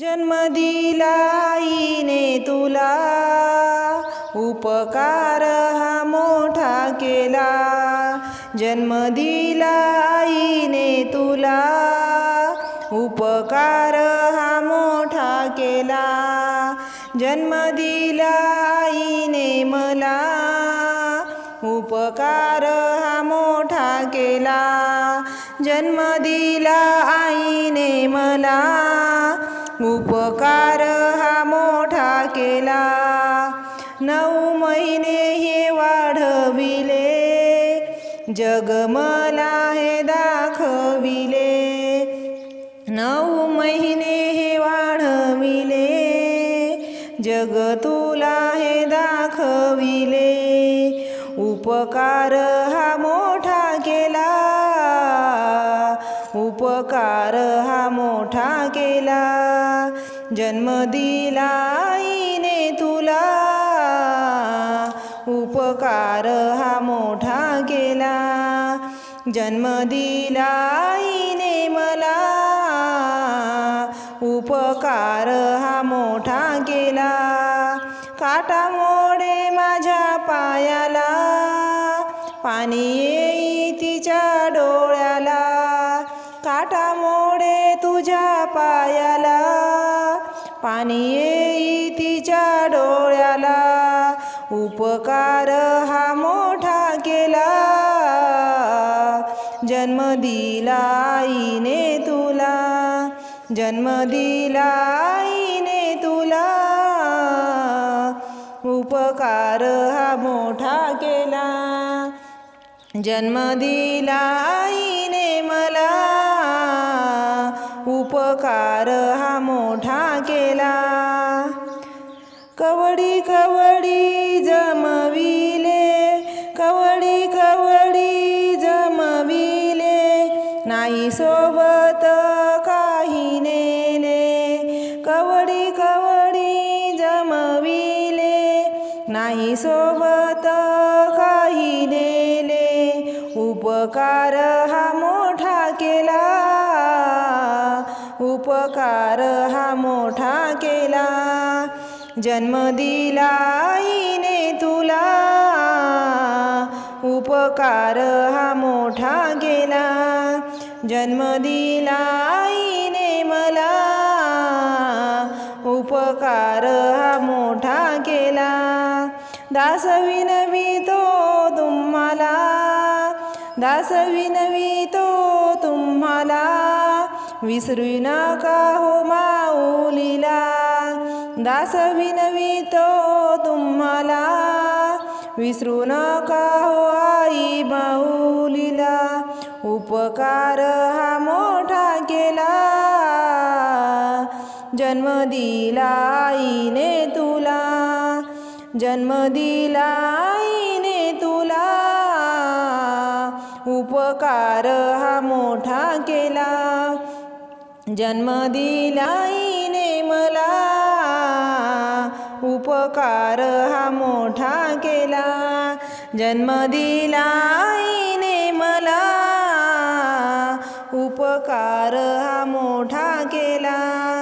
जन्म दिलाईने तुला उपकार हा मोठा केला. जन्म दिलाईने तुला उपकार हा मोठा केला. जन्म दिलाईने मला उपकार हा मोठा केला. जन्म दिला आईने मला उपकार हा मोठा केला. नऊ महिने हे वाढविले. जग मला हे दाखविले. नऊ महिने हे वाढविले. जग तुला हे दाखविले. उपकार हा मोठा उपकार हा मोठा केला. जन्म दिला आईने तुला. उपकार हा मोठा केला. जन्म दिला आईने मला. उपकार हा मोठा केला. काटा मोडे माझ्या पायाला. पाणी काटा मोडे तुझ्या पायाला. पाणी येई तिच्या डोळ्याला. उपकार हा मोठा केला. जन्म दिला आईने तुला. जन्म दिला आईने तुला. उपकार हा मोठा केला. जन्म दिला आईने मला. उपकार हा मोठा केला. कवडी कवडी जमविले कवडी कवडी जमविले नाही सोबत काही नेले. कवडी कवडी जमविले नाही सोबत काही नेले. उपकार उपकार हा मोठा केला. जन्म दिला आईने तुला. उपकार हा मोठा केला. जन्म दिला आईने मला. उपकार हा मोठा केला. दासविनवी तो तुम्हाला. दासविनवी तो तुम्हाला. विसरू नका हो माऊलीला? दास विनवितो तुम्हाला. विसरू नका हो आई माऊलीला. उपकार हा मोठा केला. जन्म दिला आईने तुला. जन्म दिला आईने तुला. उपकार हा मोठा केला. जन्म दिलाईने मला उपकार हा मोठा केला. जन्म दिलाईने मला उपकार हा मोठा केला.